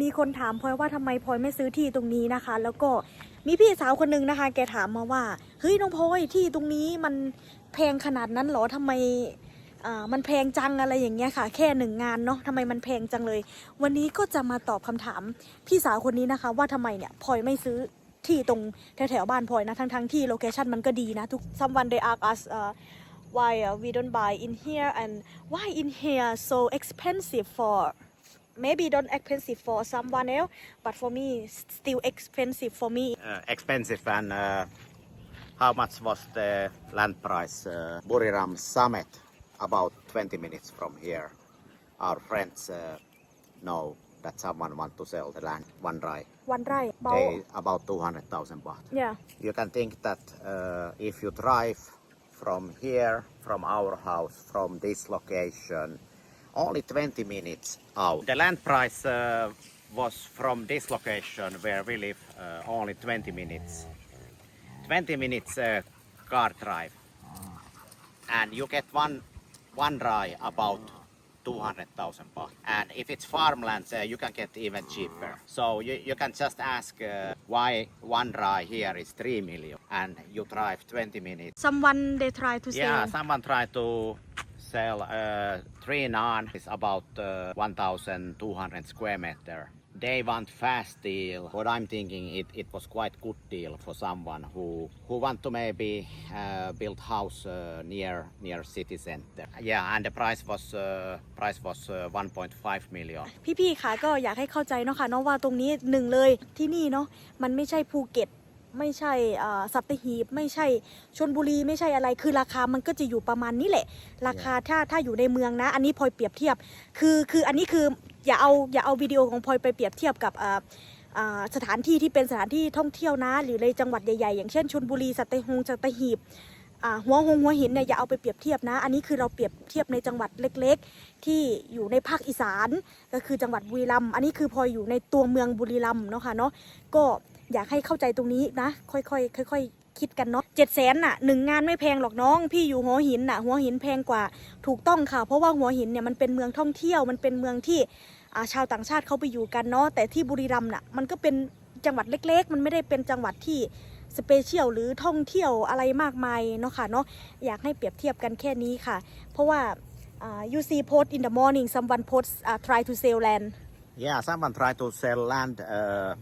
มีคนถามพลอยว่าทำไมพลอยไม่ซื้อที่ตรงนี้นะคะ แล้วก็มีพี่สาวคนนึงนะคะ แกถามมาว่าเฮ้ยน้องพลอยที่ตรงนี้มันแพงขนาดนั้นเหรอทำไมอ่ามันแพงจังอะไรอย่างเงี้ยค่ะ แค่หนึ่งงานเนาะทำไมมันแพงจังเลย วันนี้ก็จะมาตอบคำถามพี่สาวคนนี้นะคะ ว่าทำไมเนี่ยพลอยไม่ซื้อที่ตรงแถวๆบ้านพลอยนะทั้งๆที่โลเคชันมันก็ดีนะทุก someone they ask us uh, why we don't buy in here and why in here so expensive for maybe don't expensive for someone else, but for me still expensive for me. Uh, expensive and uh, how much was the land price? Uh, Buriram Summit, about 20 minutes from here. Our friends uh, know that someone want to sell the land, one rai. One rai. About... They, about 200,000 baht. Yeah. You can think that uh, if you drive from here, from our house, from this location, only 20 minutes out the land price uh, was from this location where we live uh, only 20 minutes 20 minutes uh, car drive and you get one one rye about 200,000 baht. And if it's farmlands, uh, you can get even cheaper. So you, you can just ask uh, why one rye here is 3 million and you drive 20 minutes. someone they try to Yeah, someone tried to sell uh, three naan. is about uh, 1,200 square meter. They want fast deal. What I'm thinking, it, it was quite good deal for someone who who want to maybe uh, build house uh, near near city center. Yeah, and the price was uh, price was uh, 1.5 million. พี่ๆค่ะก็อยากให้เข้าใจเนาะค่ะเนาะว่าตรงนี้หนึ่งเลยที่นี่เนาะมันไม่ใช่ภูเก็ต ไม่ใช่อ่าสัตหีบ ไม่ใช่ชนบุรีไม่ใช่อะไร คือราคามันก็จะอยู่ประมาณนี้แหละ ราคาถ้าถ้าอยู่ในเมืองนะ อันนี้พลอยเปรียบเทียบ คือคืออันนี้คืออย่าเอาอย่าเอาวิดีโอของพลอยไปเปรียบเทียบกับอ่าอ่าสถานที่ที่เป็นสถานที่ท่องเที่ยวนะ หรือในจังหวัดใหญ่ๆ อย่างเช่นชนบุรีสัตหีบสัตหีบอ่าหัวหงหัวหินเนี่ยอย่าเอาไปเปรียบเทียบนะ อันนี้คือเราเปรียบเทียบในจังหวัดเล็ก ๆ ที่อยู่ในภาคอีสาน ก็คือจังหวัดบุรีรัมย์อันนี้คือพออยู่ในตัวเมืองบุรีรัมย์เนาะค่ะเนาะก็ อยากให้เข้าใจตรงนี้นะ ค่อยๆค่อยๆคิดกันเนาะเจ็ดแสนน่ะหนึ่งงานไม่แพงหรอกน้อง พี่อยู่หัวหินน่ะ หัวหินแพงกว่าถูกต้องค่ะ เพราะว่าหัวหินเนี่ยมันเป็นเมืองท่องเที่ยวมันเป็นเมืองที่ชาวต่างชาติเขาไปอยู่กันเนาะแต่ที่บุรีรัมย์น่ะมันก็เป็นจังหวัดเล็ก ๆ มันไม่ได้เป็นจังหวัดที่สเปเชียลหรือท่องเที่ยวอะไรมากมายเนาะค่ะเนาะอยากให้เปรียบเทียบกันแค่นี้ค่ะ เพราะว่าอ่า you see post in the morning someone post uh, try to sell land Yeah, someone tried to sell land uh,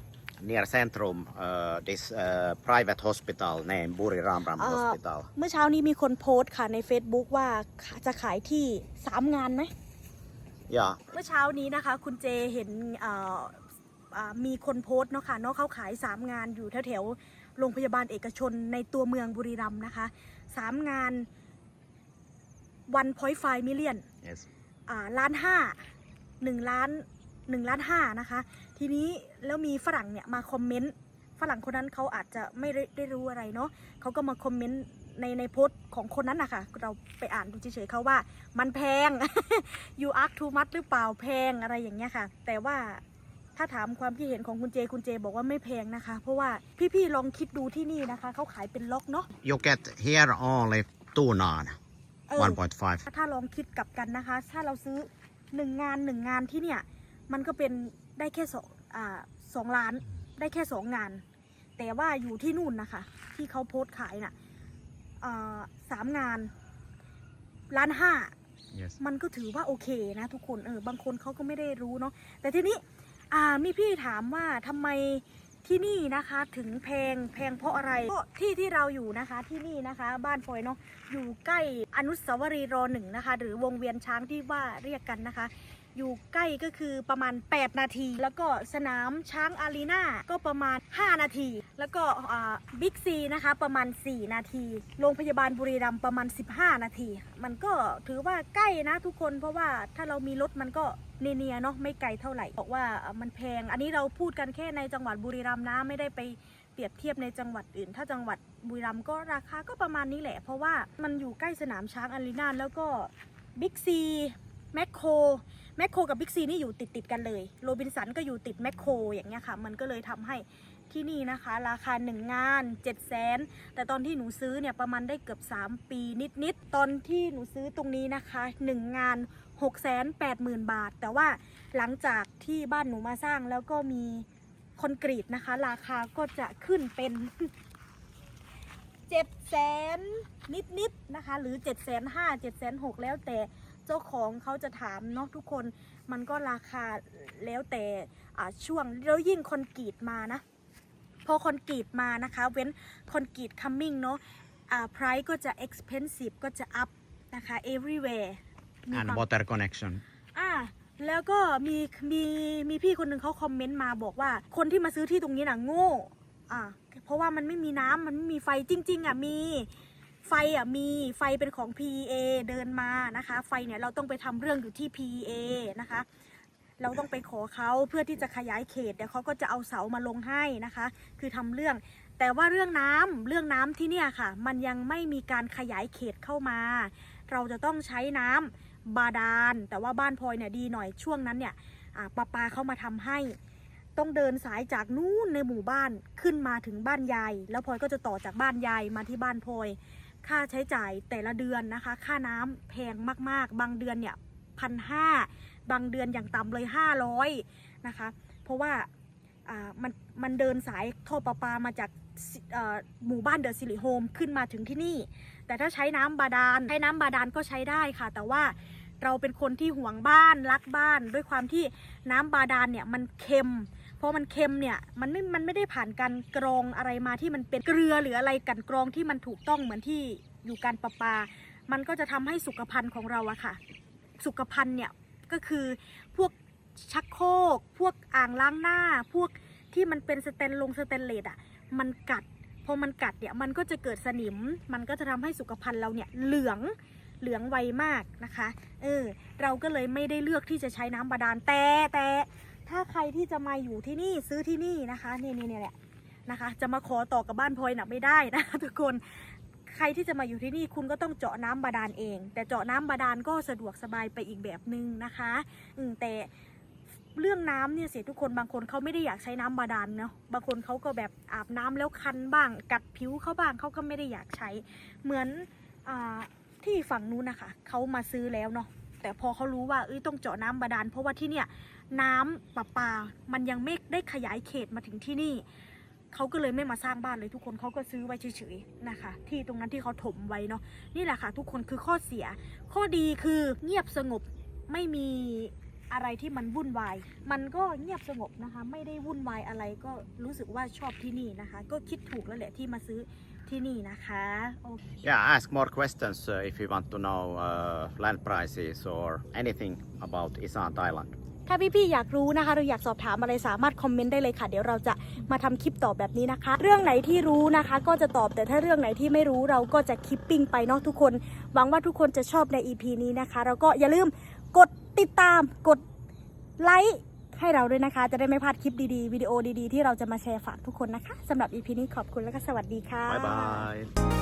near Centrum. Uh, this uh, private hospital named Buri Ramram อ่า Hospital. เมื่อเช้านี้มีคนโพสต์ค่ะใน Facebook ว่าจะขายที่ 3 งานไหม Yeah, เมื่อเช้านี้นะคะคุณเจเห็นเอ่ออ่ามีคนโพสต์เนาะค่ะเนาะเขาขาย 3 งานอยู่แถวแถวๆโรงพยาบาลเอกชนในตัวเมืองบุรีรัมย์นะคะ 3 งาน 1.5 million yes. อ่าล้านห้าหนึ่งล้าน หนึ่งล้านห้านะคะ ทีนี้แล้วมีฝรั่งเนี่ยมาคอมเมนต์ฝรั่งคนนั้นเขาอาจจะไม่ได้ได้รู้อะไรเนาะเขาก็มาคอมเมนต์ในในโพสต์ของคนนั้นนะคะเราไปอ่านดูเฉยๆเขาว่า มันแพง you ask too much หรือเปล่าแพงอะไรอย่างเงี้ยค่ะ แต่ว่าถ้าถามความคิดเห็นของคุณเจคุณเจบอกว่าไม่แพงนะคะ เพราะว่าพี่ๆลองคิดดูที่นี่นะคะเขาขายเป็นล็อกเนาะ You get here only two naan, เออ 1.5. ถ้าลองคิดกลับกันนะคะ ถ้าเราซื้อหนึ่งงานหนึ่งงานที่เนี่ย มันก็เป็นได้แค่สองอ่าสองล้านได้แค่สองงาน แต่ว่าอยู่ที่นู่นนะคะ ที่เขาโพสต์ขายน่ะอ่าสามงานล้านห้า Yes. มันก็ถือว่าโอเคนะทุกคนเออบางคนเขาก็ไม่ได้รู้เนาะแต่ทีนี้อ่ามีพี่ถามว่าทำไมที่นี่นะคะถึงแพงแพงเพราะอะไรก็ที่ที่เราอยู่นะคะที่นี่นะคะบ้านฟอยเนาะอยู่ใกล้อนุสาวรีย์รอหนึ่งนะคะ หรือวงเวียนช้างที่ว่าเรียกกันนะคะ อยู่ใกล้ก็คือประมาณ 8 นาที แล้วก็สนามช้างอารีนาก็ประมาณ 5 นาที แล้วก็บิ๊กซีนะคะประมาณ 4 นาที โรงพยาบาลบุรีรัมย์ประมาณ 15 นาที มันก็ถือว่าใกล้นะทุกคนเพราะว่าถ้าเรามีรถมันก็เนียๆเนาะไม่ไกลเท่าไหร่ บอกว่ามันแพง อันนี้เราพูดกันแค่ในจังหวัดบุรีรัมย์นะไม่ได้ไปเปรียบเทียบในจังหวัดอื่น ถ้าจังหวัดบุรีรัมย์ก็ราคาก็ประมาณนี้แหละ เพราะว่ามันอยู่ใกล้สนามช้างอารีนาแล้วก็บิ๊กซี แมคโครแมคโครกับบิ๊กซีนี่อยู่ติดติดกันเลยโรบินสันก็อยู่ติดแมคโครอย่างเงี้ยค่ะ มันก็เลยทำให้ที่นี่นะคะ ราคา 1 งาน7 0 0 0 0 0 แต่ตอนที่หนูซื้อเนี่ยประมาณได้เกือบ 3 ปีนิดๆ ตอนที่หนูซื้อตรงนี้นะคะ 1 งาน 6 8 0 0 0 0 บาท แต่ว่าหลังจากที่บ้านหนูมาสร้างแล้วก็มีคอนกรีตนะคะ ราคาก็จะขึ้นเป็นเจ็ดแสนนิดๆนะคะ หรือ7จ็ดแสนห้าเจ็ดแสนหกแล้วแต่ เจ้าของเขาจะถามเนาะทุกคนมันก็ราคาแล้วแต่อ่าช่วงแล้วยิ่งคอนกรีตมานะ พอคอนกรีตมานะคะ เว้นคอนกรีต coming เนาะอ่า price ก็จะ expensive ก็จะ up นะคะ everywhere มี And ความ water connection. อ่าแล้วก็มีมีมีพี่คนหนึ่งเขาคอมเมนต์มาบอกว่า คนที่มาซื้อที่ตรงนี้น่ะโง่อ่าเพราะว่ามันไม่มีน้ำมันไม่มีไฟจริง ๆอะมี ไฟอะมีไฟเป็นของ PEA เดินมานะคะ ไฟเนี่ยเราต้องไปทำเรื่องอยู่ที่ PEA นะคะ เราต้องไปขอเขาเพื่อที่จะขยายเขตเดี๋ยวเขาก็จะเอาเสามาลงให้นะคะ คือทำเรื่อง แต่ว่าเรื่องน้ำเรื่องน้ำที่เนี่ยค่ะ มันยังไม่มีการขยายเขตเข้ามา เราจะต้องใช้น้ำบาดาล แต่ว่าบ้านพลอยเนี่ยดีหน่อยช่วงนั้นเนี่ยอ่าปาปาเข้ามาทำให้ต้องเดินสายจากนู่นในหมู่บ้านขึ้นมาถึงบ้านยาย แล้วพลอยก็จะต่อจากบ้านยายมาที่บ้านพลอย ค่าใช้จ่ายแต่ละเดือนนะคะ ค่าน้ำแพงมากๆ บางเดือนเนี่ยพันห้าบางเดือนอย่างต่ำเลยห้าร้อยนะคะ เพราะว่าามันมันเดินสายท่อประปามาจากหมู่บ้านเดอะซิลิโฮมขึ้นมาถึงที่นี่ แต่ถ้าใช้น้ำบาดาลใช้น้ำบาดาลก็ใช้ได้ค่ะ แต่ว่าเราเป็นคนที่ห่วงบ้านรักบ้าน ด้วยความที่น้ำบาดาลเนี่ยมันเค็ม พราะมันเค็มเนี่ยมันไม่ มันไม่ได้ผ่านการกรองอะไรมาที่มันเป็นเกลือหรืออะไรกันกรองที่มันถูกต้องเหมือนที่อยู่การประปา มันก็จะทำให้สุขภัณฑ์ของเราอะค่ะ สุขภัณฑ์เนี่ยก็คือพวกชักโครกพวกอ่างล้างหน้า พวกที่มันเป็นสเตนลงสเตนเลสอะมันกัดพอมันกัดเนี่ยมันก็จะเกิดสนิม มันก็จะทำให้สุขภัณฑ์เราเนี่ยเหลืองเหลืองไวมากนะคะ เออ เราก็เลยไม่ได้เลือกที่จะใช้น้ำบาดาลแต่แต่ ถ้าใครที่จะมาอยู่ที่นี่ซื้อที่นี่นะคะนี่นี่นี่แหละนะคะ จะมาขอต่อกับบ้านพลอยน่ะไม่ได้นะทุกคนใครที่จะมาอยู่ที่นี่คุณก็ต้องเจาะน้ำบาดาลเอง แต่เจาะน้ำบาดาลก็สะดวกสบายไปอีกแบบนึงนะคะอืแต่เรื่องน้ำเนี่ยเสียทุกคนบางคนเขาไม่ได้อยากใช้น้ำบาดาลเนาะบางคนเขาก็แบบอาบน้ำแล้วคันบ้าง กัดผิวเขาบ้างเขาก็ไม่ได้อยากใช้ เหมือนอที่ฝั่งนู้นนะคะเขามาซื้อแล้วเนาะ แต่พอเขารู้ว่าเอ้ยต้องเจาะน้ำบาดาลเพราะว่าที่เนี่ยน้ำประปา มันยังไม่ได้ขยายเขตมาถึงที่นี่เขาก็เลยไม่มาสร้างบ้านเลยทุกคนเขาก็ซื้อไว้เฉยๆนะคะ ที่ตรงนั้นที่เขาถมไว้เนาะนี่แหละค่ะ ทุกคนคือข้อเสีย ข้อดีคือเงียบสงบไม่มีอะไรที่มันวุ่นวาย มันก็เงียบสงบนะคะ ไม่ได้วุ่นวายอะไรก็รู้สึกว่าชอบที่นี่นะคะ ก็คิดถูกแล้วแหละที่มาซื้อ ที่นี่นะคะโอเค Yeah, ask more questions uh, if you want to know uh, land prices or anything about Isan Thailand. ถ้าพี่ๆอยากรู้นะคะหรืออยากสอบถามอะไรสามารถคอมเมนต์ได้เลยค่ะ เดี๋ยวเราจะมาทำคลิปตอบแบบนี้นะคะ เรื่องไหนที่รู้นะคะ ก็จะตอบแต่ถ้าเรื่องไหนที่ไม่รู้เราก็จะคลิปปิ้งไปเนาะทุกคนหวังว่าทุกคนจะชอบใน EP นี้นะคะ แล้วก็อย่าลืมกดติดตามกดไลค์ ให้เราด้วยนะคะ จะได้ไม่พลาดคลิปดีๆ วิดีโอดีๆ ที่เราจะมาแชร์ฝากทุกคนนะคะสำหรับ EP นี้ขอบคุณและก็สวัสดีค่ะ บ๊ายบาย